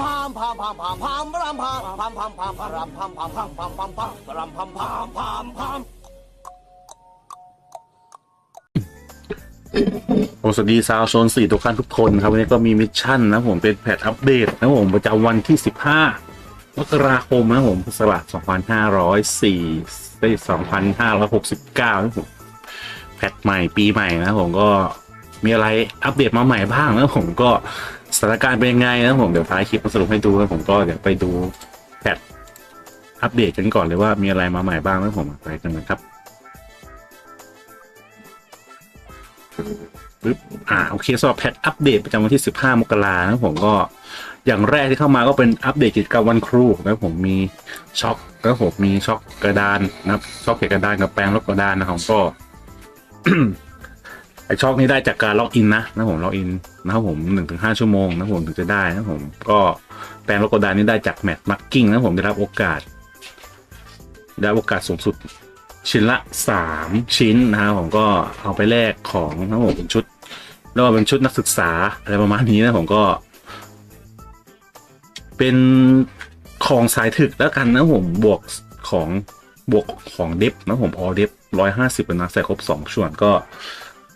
พามพามพามพามพามรำพามพามพามพามพามรำพามพามพามพามพามพามพามพามพามพามโอสวัสดีซาวโซนสี่ทุกท่านทุกคนครับวันนี้ก็มีมิชชั่นนะผมเป็นแพทอัปเดตนะผมประจำวันที่15มกราคมนะผมพุทธศักราช2504ได้2569นะผมแพทใหม่ปีใหม่นะผมก็มีอะไรอัปเดตมาใหม่บ้างนะผมก็ สถานการณ์เป็นยังไงนะผมเดี๋ยวท้ายคลิปมาสรุปให้ดูนะผมก็เดี๋ยวไปดูแพทอัปเดตกันก่อนเลยว่ามีอะไรมาใหม่บ้างนะผมไปกันเลยครับปึ๊บอ่าโอเคสำหรับแพทอัปเดตประจำวันที่ 15 มกรานะผมก็อย่างแรกที่เข้ามาก็เป็นอัปเดตกิจกรรมวันครูนะผมมีช็อคแล้วผมมีช็อคกระดานนะครับช็อคเขียนกระดานกับแปรงลบกระดานนะครับก็ ไอช็อคนี้ได้จากการล็อกอินนะนะผมล็อกอินนะครับผมหนึ่งถึงห้าชั่วโมงนะผมถึงจะได้นะผมก็แปรงโลบกดานนี้ได้จากแมทมาร์กิ้งนะผมได้รับโอกาส ได้รับโอกาสสูงสุดชิ้นละสามชิ้นนะครับผมก็เอาไปแลกของนะผมเป็นชุดแล้วก็เป็นชุดนักศึกษาอะไรประมาณนี้นะผมก็ เป็นของสายถึกแล้วกันนะผมบวกของบวกของเดฟนะผมออเดฟร้อยห้าสิบเป็นนะใส่ครบสองส่วนก็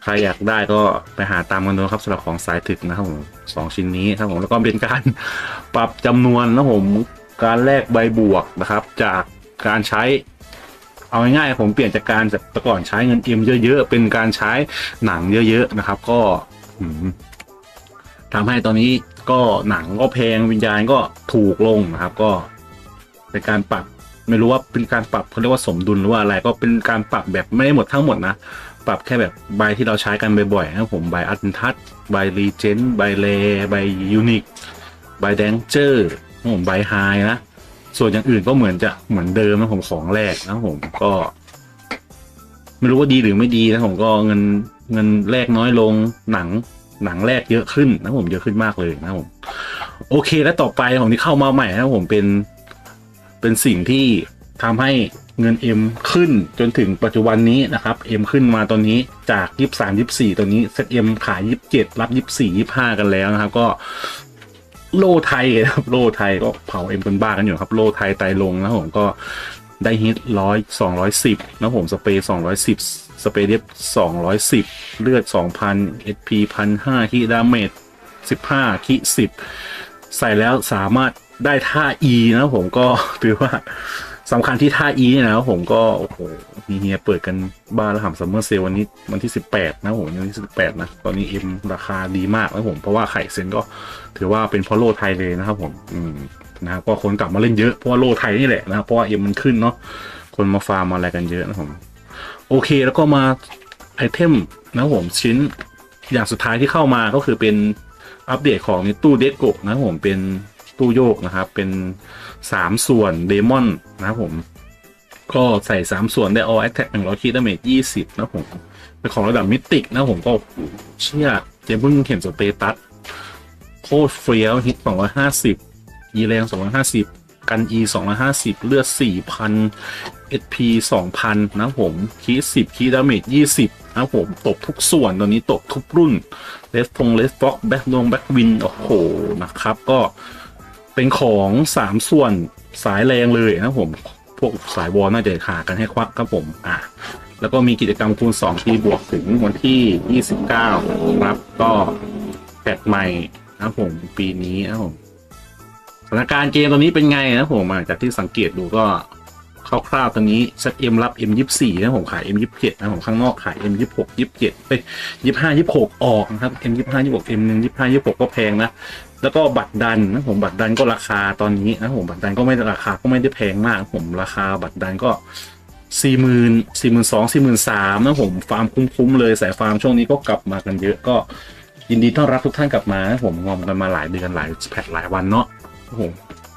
ใครอยากได้ก็ไปหาตามกันดูครับสำหรับของสายถึกนะครับผมสองชิ้นนี้ครับผมแล้วก็เป็นการปรับจำนวนนะผมการแลกใบบวกนะครับ จากการใช้ เอาง่ายๆผมเปลี่ยนจากการแต่ก่อนใช้เงินเอ็มเยอะๆเป็นการใช้หนังเยอะๆนะครับ ก็อืมทำให้ตอนนี้ก็หนังก็แพงวิญญาณก็ถูกลงนะครับ ก็เป็นการปรับไม่รู้ว่าเป็นการปรับเขาเรียกว่าสมดุลหรือว่าอะไรก็เป็นการปรับแบบไม่ได้หมดทั้งหมดนะ ปรับแค่แบบใบที่เราใช้กันบ่อยๆนะผมใบอันทัชใบรีเจนใบเลใบยูนิคใบแดงเจอร์ผมใบไฮนะ ส่วนอย่างอื่นก็เหมือนจะเหมือนเดิมนะผมของแรกนะผมก็ ไม่รู้ว่าดีหรือไม่ดีนะผมก็เงินเงินแรกน้อยลงหนังหนังแรกเยอะขึ้นนะผมเยอะขึ้นมากเลยนะผมโอเค แล้วต่อไปของที่เข้ามาใหม่นะผมเป็นเป็นสิ่งที่ ทำให้เงิน M ขึ้นจนถึงปัจจุบันนี้นะครับ M ขึ้นมาตอนนี้จาก 23 24 ตัวนี้เซต M ขาย 27 รับ 24 25 กันแล้วนะครับ ก็โลไทยครับโลไทยก็เผา M กันบ้ากันอยู่ครับ โลไทยไตลงนะผมก็ได้ฮิตร้อยสองร้อยสิบนะผมสเปรย์สองร้อยสิบสเปรย์เดฟสองร้อยสิบเลือดสองพันเอพีพันห้าคีดาเมจสิบห้าคีสิบใส่แล้วสามารถได้ท่า E นะผมก็ถือว่า สำคัญที่ท่า E เนี่ยนะครับผมก็ โอ้โหมีเฮียเปิดกันบ้านแล้วหำซัมเมอร์เซลวันนี้วันที่ 18 นะผมวันที่ 18 นะ ตอนนี้เอ็มราคาดีมากนะผมเพราะว่าไข่เซนก็ถือว่าเป็นพราะโลไทยเลยนะครับผมอืมนะครับก็คนกลับมาเล่นเยอะเพราะว่าโลไทยนี่แหละนะครับเพราะว่าเอ็มมันขึ้นเนาะคนมาฟาร์มมาอะไรกันเยอะนะผมโอเคแล้วก็มาไอเทมนะผมชิ้นอย่างสุดท้ายที่เข้ามาก็คือเป็นอัปเดตของตู้เดโกนะผมเป็น ตู้โยกนะครับ เป็นสามส่วนเดมอนนะครับผม ก็ใส่สามส่วนได้ all attack หนึ่งร้อยคิดาเมจยี่สิบนะผม เป็นของระดับมิติกนะผมก็เชื่อเจมเพิ่งเห็นสเตตัสโคตรเฟี้ยวฮิตสองร้อยห้าสิบยีแรงสองร้อยห้าสิบกัน E สองร้อยห้าสิบเลือดสี่พัน HP สองพันนะผมคีสิบคีดาเมจยี่สิบนะผมตบทุกส่วนตอนนี้ตบทุกรุ่นเลสฟงเลสฟ็อกแบ็กดงแบ็กวิน โอ้โห นะครับ ก็ เป็นของสามส่วนสายแรงเลยนะผม พวกสายวอลน่าจะหากันให้ควักครับผมอะแล้วก็มีกิจกรรมคูณ2ที่บวกถึงวันที่ 29ครับก็แพทใหม่นะผมปีนี้นะผมสถานการณ์เกมตอนนี้เป็นไงนะผมจากที่สังเกตดูก็คร่าวๆตอนนี้เซตเอ็มรับ M24 นะผมขาย M27 นะผมข้างนอกขาย M26 27เอ้ย25 26 ออกนะครับ M25 26 M1 25 26 ก็แพงนะ แล้วก็บัตรดันนะผมบัตรดันก็ราคาตอนนี้นะผมบัตรดันก็ไม่ราคาก็ไม่ได้แพงมากนะผมราคาบัตรดันก็สี่หมื่นสี่หมื่นสองสี่หมื่นสามนะผมฟาร์มคุ้มๆเลยสายฟาร์มช่วงนี้ก็กลับมากันเยอะก็ยินดีต้อนรับทุกท่านกลับมาผมงอมกันมาหลายเดือนหลายแพทหลายวันเนาะผม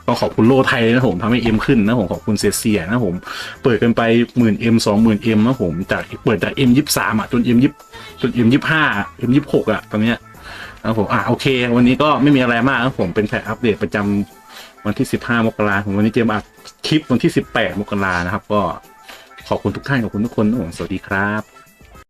ต้องขอบคุณโลไทยนะผมทำให้เอ็มขึ้นนะผมขอบคุณเซเซียนะผมเปิดกันไปหมื่นเอ็มสองหมื่นเอ็มนะผมจากเปิดจากเอ็มยี่สามอะจนเอ็มยี่จนเอ็มยี่ห้าเอ็มยี่หกอะตอนเนี้ย ครับผมอะโอเค วันนี้ก็ไม่มีอะไรมากครับผมเป็นแค่อัปเดตประจำวันที่ 15 มกราคมวันนี้เจมอัดคลิปวันที่ 18 มกรานะครับ ก็ขอบคุณทุกท่านขอบคุณทุกคนนะผมสวัสดีครับ